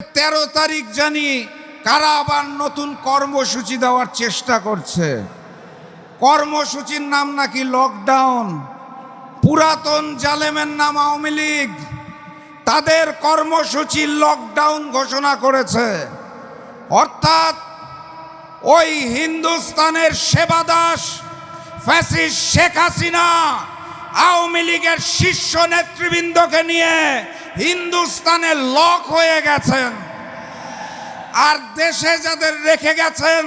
তেরো তারিখ জানি কারা আবার নতুন কর্মসূচি দেওয়ার চেষ্টা করছে। কর্মসূচির নাম নাকি লকডাউন পুরাতন জালেমের নাম আওয়ামী লীগ। তাদের কর্মসূচি লকডাউন ঘোষণা করেছে। অর্থাৎ ওই হিন্দুস্তানের সেবাদাস, ফ্যাসিস্ট শেখ হাসিনা আওয়ামী লীগের শীর্ষ নেতৃবৃন্দকে নিয়ে হিন্দুস্তানে লক হয়ে গেছেন। আর দেশে যাদের রেখে গেছেন,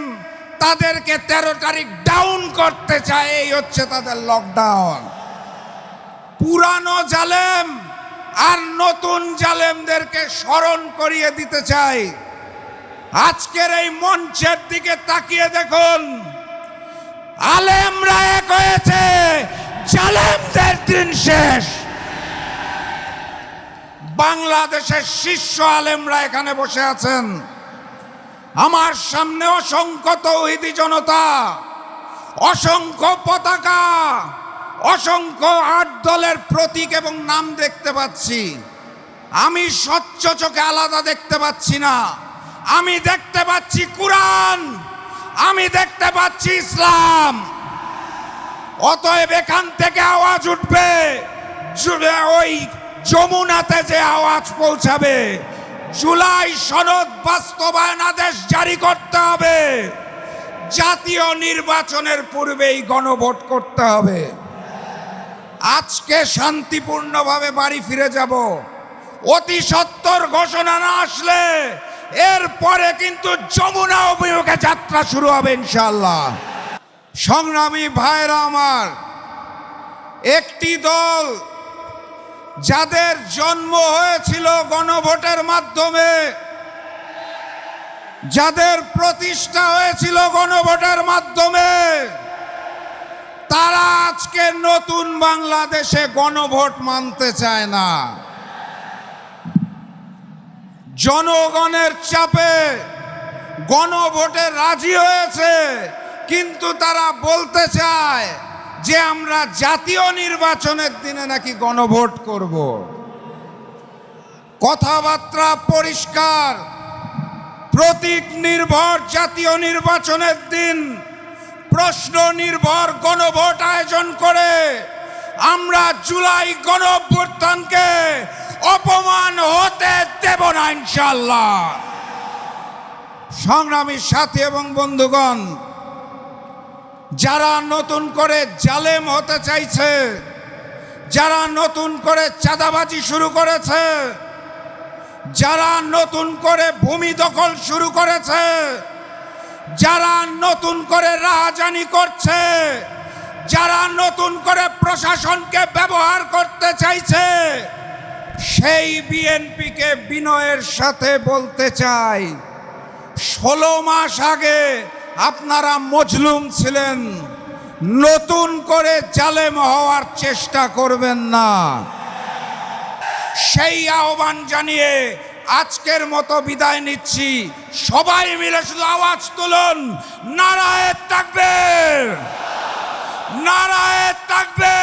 তাদেরকে তেরো তারিখ ডাউন করতে চায়, এই হচ্ছে তাদের লকডাউন পুরানো জালেম আর নতুন জালেমদেরকে স্মরণ করিয়ে দিতে চাই আজকের এই মঞ্চের দিকে তাকিয়ে দেখুন, আলেমরা এক হয়েছে জালেমদের দিন শেষ। বাংলাদেশের শীর্ষ আলেমরা এখানে বসে আছেন। আমার সামনে অসংখ্য তৌহিদি জনতা, অসংখ্য পতাকা, অসংখ্য আট দলের প্রতীক এবং নাম দেখতে পাচ্ছি। আমি স্বচ্ছ চোখে আলাদা দেখতে পাচ্ছি না। আমি দেখতে পাচ্ছি কুরআন, আমি দেখতে পাচ্ছি ইসলাম। অতএব এখান থেকে আওয়াজ উঠবে। ওই যমুনাতে যে আওয়াজ পৌঁছাবে। জুলাই সনদ বাস্তবায়ন আদেশ জারি করতে হবে। জাতীয় নির্বাচনের পূর্বেই গণভোট করতে হবে। আজকে শান্তিপূর্ণভাবে বাড়ি ফিরে যাব। অতি সত্তর ঘোষণা না আসলে এরপরে কিন্তু যমুনা অভিমুখে যাত্রা শুরু হবে ইনশাল্লাহ সংগ্রামী ভাইরা আমার, একটি দল যাদের জন্ম হয়েছিল গণভোটের মাধ্যমে, যাদের প্রতিষ্ঠা হয়েছিল গণভোটের মাধ্যমে, তারা আজকে নতুন বাংলাদেশে গণভোট মানতে চায় না। জনগণের চাপে গণভোটে রাজি হয়েছে। কিন্তু তারা বলতে চায় যে আমরা জাতীয় নির্বাচনের দিনে নাকি গণভোট করব। কথাবার্তা পরিষ্কার। প্রতীক নির্ভর জাতীয় নির্বাচনের দিন প্রশ্ন নির্ভর গণভোট আয়োজন করে আমরা জুলাই গণঅভ্যুত্থানকে অপমান হতে দেব না ইনশাল্লাহ সংগ্রামী সাথী এবং বন্ধুগণ যারা নতুন করে জালেম হতে চাইছে, যারা নতুন করে চাঁদাবাজি শুরু করেছে, যারা নতুন করে ভূমি দখল শুরু করেছে, যারা নতুন করে রাহাজানি করছে, যারা নতুন করে প্রশাসনকে ব্যবহার করতে চাইছে, সেই বিএনপিকে বিনয়ের সাথে বলতে চাই, ষোলো মাস আগে আপনারা মজলুম ছিলেন। নতুন করে জালেম হওয়ার চেষ্টা করবেন না। সেই আহ্বান জানিয়ে আজকের মতো বিদায় নিচ্ছি। সবাই মিলে শুধু আওয়াজ তুলুন। নারায় থাকবে নারায় থাকবে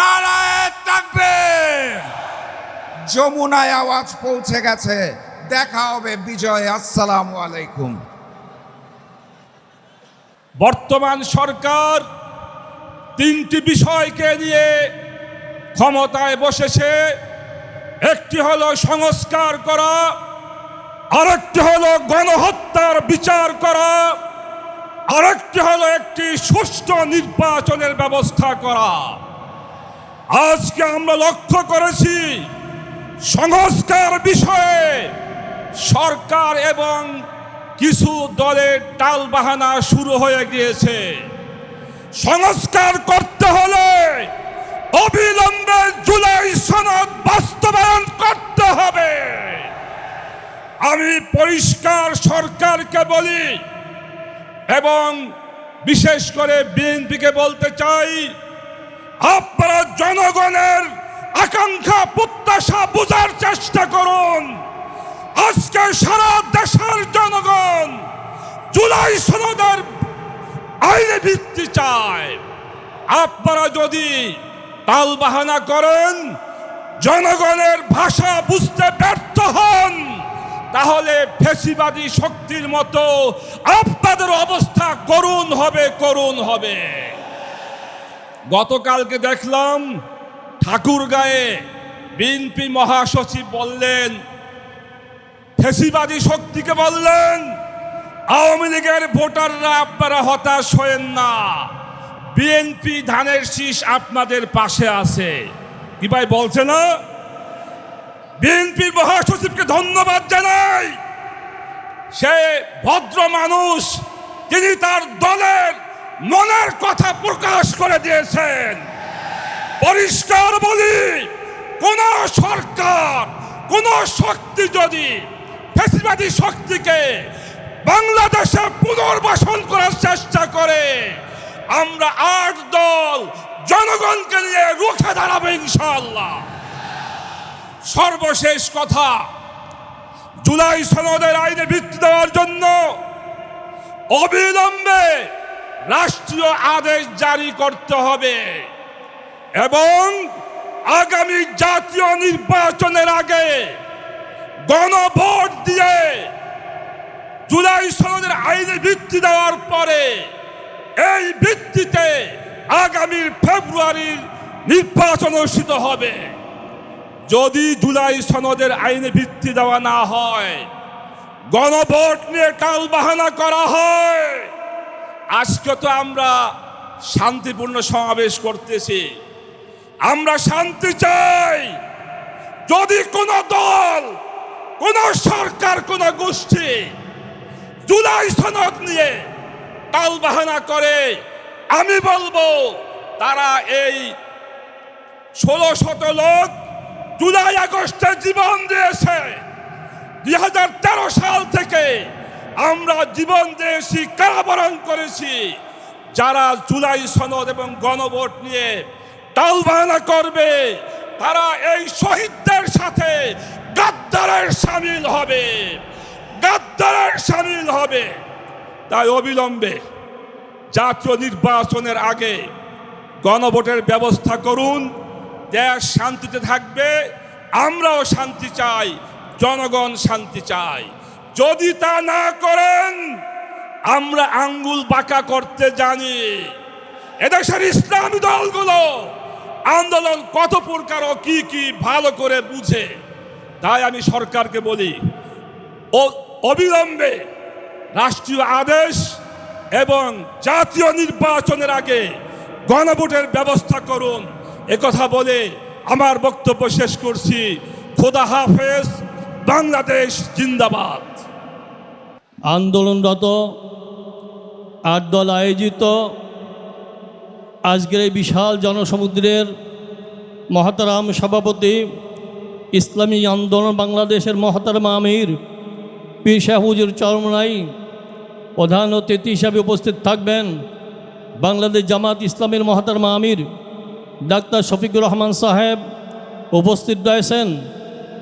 নারায় থাকবে যমুনায় আওয়াজ পৌঁছে গেছে। দেখা হবে বিজয়। আসসালামু আলাইকুম। বর্তমান সরকার তিনটি বিষয়কে নিয়ে ক্ষমতায় বসেছে। একটি হলো সংস্কার করা, আরেকটি হলো গণহত্যার বিচার করা, আরেকটি হলো একটি সুষ্ঠু নির্বাচনের ব্যবস্থা করা। আজকে আমরা লক্ষ্য করেছি, সংস্কার বিষয়ে সরকার এবং কিছু দলের টাল বাহানা শুরু হয়ে গিয়েছে। সংস্কার করতে হলে অবিলম্বে জুলাই সনদ বাস্তবায়ন করতে হবে। আমি পরিষ্কার সরকারকে বলি এবং বিশেষ করে বিএনপিকে বলতে চাই, আপনারা জনগণের আকাঙ্ক্ষা, প্রত্যাশা বোঝার চেষ্টা করুন। আজকে সারা দেশের জনগণ জুলাই সনদের আইনে ভিত্তি চায়। আপনারা যদি তাল বাহানা করেন, জনগণের ভাষা বুঝতে ব্যর্থ হন, তাহলে ফেসিবাদী শক্তির মতো আপনাদের অবস্থা করুণ হবে করুণ হবে। গতকালকে দেখলাম ঠাকুরগাঁয়ে বিএনপি মহাসচিব বললেন ফেসিবাদী শক্তিকে বললেন, আওয়ামী লীগের ভোটাররা আপনারা হতাশ হয়েন না। বিএনপি ধানের শীষ আপনাদের পাশে আছে। কি ভাই বলছে না? বিএনপির মহাসচিবকে ধন্যবাদ জানাই। সে ভদ্র মানুষ, তিনি তার দলের মনের কথা প্রকাশ করে দিয়েছেন। পরিষ্কার বলি, কোন সরকার, কোন শক্তি যদি ফেসিবাদী শক্তিকে বাংলাদেশে পুনর্বাসন করার চেষ্টা করে, আমরা আট দল জনগণকে নিয়ে রুখে দাঁড়াবো ইনশাআল্লাহ। সর্বশেষ কথা, জুলাই সনদের আইনে বৃত্তি দেওয়ার জন্য অবিলম্বে রাষ্ট্রীয় আদেশ জারি করতে হবে এবং আগামী জাতীয় নির্বাচনের আগে গণভোট দিয়ে জুলাই সনদের আইনে ভিত্তি দেওয়ার পরে এই ভিত্তিতে আগামীর ফেব্রুয়ারির নির্বাচন অনুষ্ঠিত হবে। যদি জুলাই সনদের আইনে ভিত্তি দেওয়া না হয়, গণভোট নিয়ে টাল বাহানা করা হয়। আজকে তো আমরা শান্তিপূর্ণ সমাবেশ করতেছি। আমরা শান্তি চাই। যদি কোনো দল কোন সরকার, কোন গোষ্ঠী জুলাই সনদ নিয়ে টাল বাহানা করে। আমি বলব, তারা এই ষোলো শত লোক জুলাই আগস্টে জীবন দিয়েছে। দুই হাজার তেরো সাল থেকে আমরা জীবন দিয়েছি, কারাবরণ করেছি। যারা জুলাই সনদ এবং গণভোট নিয়ে টালবাহানা করবে, তারা এই শহীদদের সাথে গাদ্দারের সামিল হবে। গাদ্দারের সামিল হবে। তাই অবিলম্বে জাতীয় নির্বাচনের আগে গণভোটের ব্যবস্থা করুন। দেশ শান্তিতে থাকবে। আমরাও শান্তি চাই। জনগণ শান্তি চাই। যদি তা না করেন, আমরা আঙ্গুল বাঁকা করতে জানি। এদেশের ইসলামী দলগুলো আন্দোলন কত প্রকার ও কি কি ভালো করে বুঝে তাই আমি সরকারকে বলি, ও অবিলম্বে রাষ্ট্রীয় আদেশ এবং জাতীয় নির্বাচনের আগে গণভোটের ব্যবস্থা করুন। একথা বলে আমার বক্তব্য শেষ করছি। খোদা হাফেজ, বাংলাদেশ জিন্দাবাদ। আন্দোলনরত আট দল আয়োজিত আজকের এই বিশাল জনসমুদ্রের মহাতারাম সভাপতি ইসলামী আন্দোলন বাংলাদেশের মহাতারাম আমির, পীর শাহুজুর চরমনাই, প্রধান অতিথি হিসাবে উপস্থিত থাকবেন বাংলাদেশ জামাত ইসলামের মহাতারাম আমির, ডাক্তার শফিকুর রহমান সাহেব উপস্থিত রয়েছেন।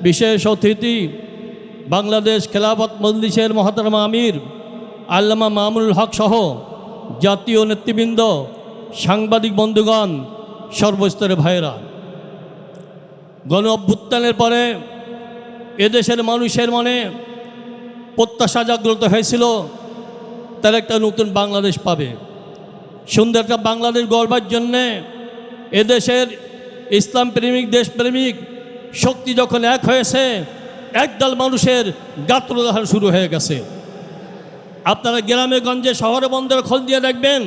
বিশেষ অতিথি বাংলাদেশ খেলাফত মজলিসের মহাতারমা আমির, আল্লামা মামুল হক সহ জাতীয় নেতৃবৃন্দ, সাংবাদিক বন্ধুগণ, সর্বস্তরের ভাইয়েরা। গণ অভ্যুত্থানের পরে এদেশের মানুষের মনে প্রত্যাশা জাগ্রত হয়েছিল, তারা একটা নতুন বাংলাদেশ পাবে। সুন্দর একটা বাংলাদেশ গড়বার জন্যে এদেশের ইসলাম প্রেমিক দেশপ্রেমিক শক্তি যখন এক হয়েছে, একদল মানুষের গাত্রদাহার শুরু হয়ে গেছে। আপনারা গ্রামে, গঞ্জে, শহরে বন্দরে খোঁজ দিয়ে দেখবেন,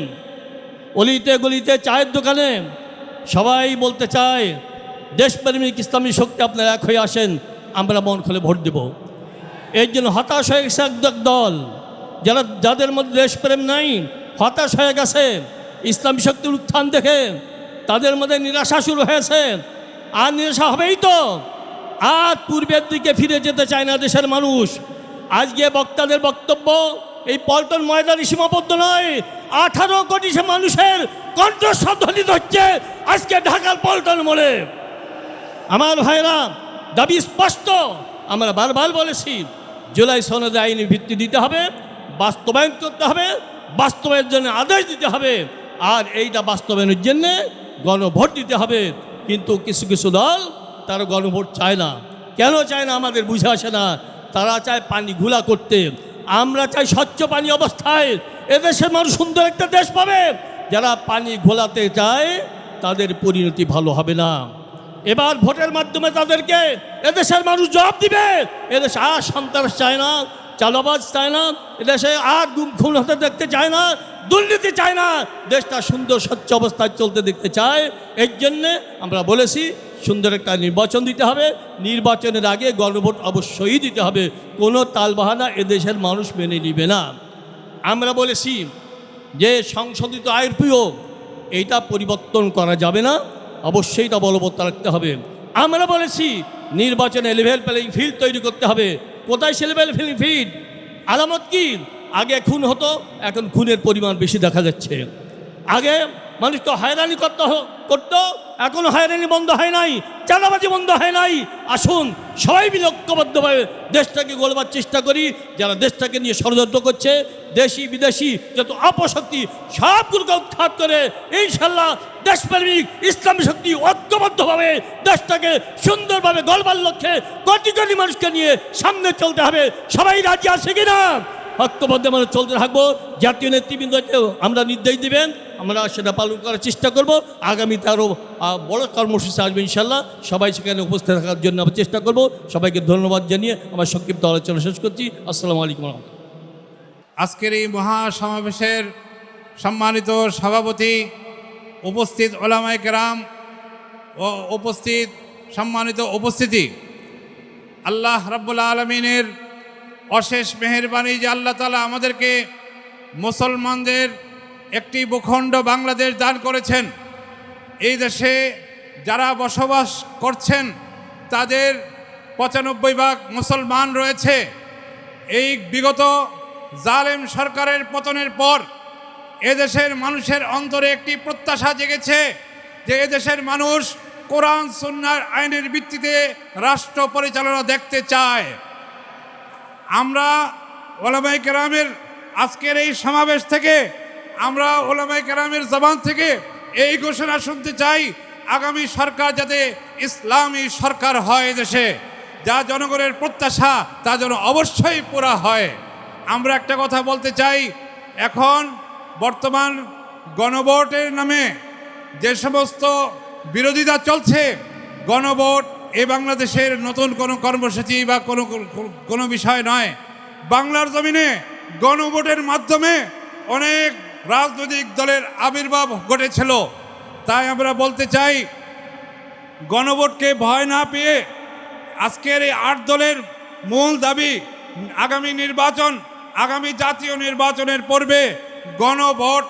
অলিতে গলিতে চায়ের দোকানে সবাই বলতে চায় দেশপ্রেমিক ইসলামী শক্তি আপনারা এক হয়ে আসেন, আমরা মন খুলে ভোট দেব। এর জন্য হতাশ হয়ে গেছে এক দল। যারা, যাদের মধ্যে দেশপ্রেম নাই, হতাশ হয়ে গেছে, ইসলামী শক্তির উত্থান দেখে, তাদের মধ্যে নিরাশা শুরু হয়েছে। আর নিরাশা হবেই তো। আর পূর্বের দিকে ফিরে যেতে চায় না দেশের মানুষ। আজকে বক্তাদের বক্তব্য, এই পল্টন ময়দানে সীমাবদ্ধ নয়। আঠারো কোটি মানুষের কণ্ঠস্বর ধ্বনিত হচ্ছে আজকে ঢাকার পল্টন মোড়ে। আমার ভাইরা, দাবি স্পষ্ট। আমরা বারবার বলেছি, জুলাই সনদে আইনি ভিত্তি দিতে হবে, বাস্তবায়ন করতে হবে, বাস্তবায়নের জন্য আদেশ দিতে হবে, আর এইটা বাস্তবায়নের জন্যে গণভোট দিতে হবে। কিন্তু কিছু কিছু দল তারা গণভোট চায় না। কেন চায় না আমাদের বুঝে আসে না? তারা চায় পানি ঘোলা করতে। আমরা চাই স্বচ্ছ পানি অবস্থায়। এদেশের মানুষ সুন্দর একটা দেশ পাবে। যারা পানি ঘোলাতে চায়, তাদের পরিণতি ভালো হবে না। এবার ভোটের মাধ্যমে তাদেরকে এদেশের মানুষ জবাব দিবে। এদেশে আর সন্ত্রাস চায় না চালাবাজ চায় না, এদেশে আর গুম খুন হতে দেখতে চায় না, দুর্নীতি চায় না। দেশটা সুন্দর, স্বচ্ছ অবস্থায় চলতে দেখতে চায়। এর জন্যে আমরা বলেছি, সুন্দর একটা নির্বাচন দিতে হবে। নির্বাচনের আগে গণভোট অবশ্যই দিতে হবে। কোনো তালবাহানা এদেশের মানুষ মেনে নিবে না। আমরা বলেছি যে সংশোধিত আয়ের প্রিয় এইটা পরিবর্তন করা যাবে না। অবশ্যই তা বলবৎ রাখতে হবে। আমরা বলেছি, নির্বাচনে লেভেল প্লেইং ফিল্ড তৈরি করতে হবে। কোথায় সে লেভেল প্লেইং ফিল্ড আলামত কি? আগে খুন হতো, এখন খুনের পরিমাণ বেশি দেখা যাচ্ছে। আগে মানুষ তো হয়রানি করতে, করতো, এখনও হয়রানি বন্ধ হয় নাই, চাঁদাবাজি বন্ধ হয় নাই। আসুন, সবাই মিলে ঐক্যবদ্ধভাবে দেশটাকে গোলবার চেষ্টা করি, যারা দেশটাকে নিয়ে ষড়যন্ত্র করছে, দেশি, বিদেশি, যত অপশক্তি সবগুলোকে উৎখাত করে ইনশাল্লাহ দেশপ্রেমিক, ইসলামী শক্তি ঐক্যবদ্ধভাবে দেশটাকে সুন্দরভাবে গলবার লক্ষ্যে কোটি কোটি মানুষকে নিয়ে সামনে চলতে হবে। সবাই রাজি আছে কিনা? ঐক্যবদ্ধ মানে চলতে থাকব। জাতীয় নেতৃবৃন্দকেও আমরা নির্দেশ দিবেন। আমরা সেটা পালন করার চেষ্টা করব। আগামীতে আরও বড় কর্মসূচি আসবে ইনশাল্লাহ। সবাই সেখানে উপস্থিত থাকার জন্য আমরা চেষ্টা করব। সবাইকে ধন্যবাদ জানিয়ে আমার সংক্ষিপ্ত আলোচনা শেষ করছি। আসসালামু আলাইকুম আজকের এই মহা সমাবেশের সম্মানিত সভাপতি উপস্থিত ওলামাই কেরাম ও উপস্থিত সম্মানিত উপস্থিতি। আল্লাহ রাব্বুল আলমিনের অশেষ মেহেরবানি যে আল্লাহ তালা আমাদেরকে মুসলমানদের একটি ভূখণ্ড বাংলাদেশ দান করেছেন। এই দেশে যারা বসবাস করছেন, তাদের পঁচানব্বই ভাগ মুসলমান রয়েছে। এই বিগত জালেম সরকারের পতনের পর এদেশের মানুষের অন্তরে একটি প্রত্যাশা জেগেছে যে এদেশের মানুষ কোরআন, সুন্নার আইনের ভিত্তিতে রাষ্ট্র পরিচালনা দেখতে চায়। আমরা ওলামাই কেরামের আজকের এই সমাবেশ থেকে, আমরা ওলামাই কেরামের জবান থেকে এই ঘোষণা শুনতে চাই, আগামী সরকার যাতে ইসলামী সরকার হয় দেশে, যা জনগণের প্রত্যাশা তা যেন অবশ্যই পুরা হয়। আমরা একটা কথা বলতে চাই, এখন বর্তমান গণভোটের নামে যে সমস্ত বিরোধিতা চলছে, গণভোট এ বাংলাদেশের নতুন কোনো কর্মসূচি বা কোনো কোনো বিষয় নয়। বাংলার জমিনে গণভোটের মাধ্যমে অনেক রাজনৈতিক দলের আবির্ভাব ঘটেছিল। তাই আমরা বলতে চাই, গণভোটকে ভয় না পেয়ে আজকের এই আট দলের মূল দাবি, আগামী নির্বাচন, আগামী জাতীয় নির্বাচনের পূর্বে গণভোট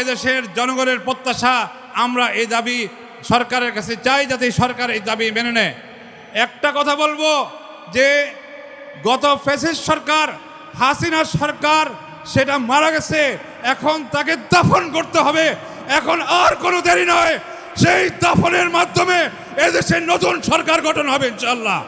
এদেশের জনগণের প্রত্যাশা। আমরা এই দাবি সরকারের কাছে চাই যাতে সরকার এই দাবি মেনে নেয়। একটা কথা বলব যে গত ফেসিস সরকার, হাসিনা সরকার সেটা মারা গেছে, এখন তাকে দাফন করতে হবে। এখন আর কোনো দেরি নয়, সেই দাফনের মাধ্যমে এদেশের নতুন সরকার গঠন হবে ইনশাল্লাহ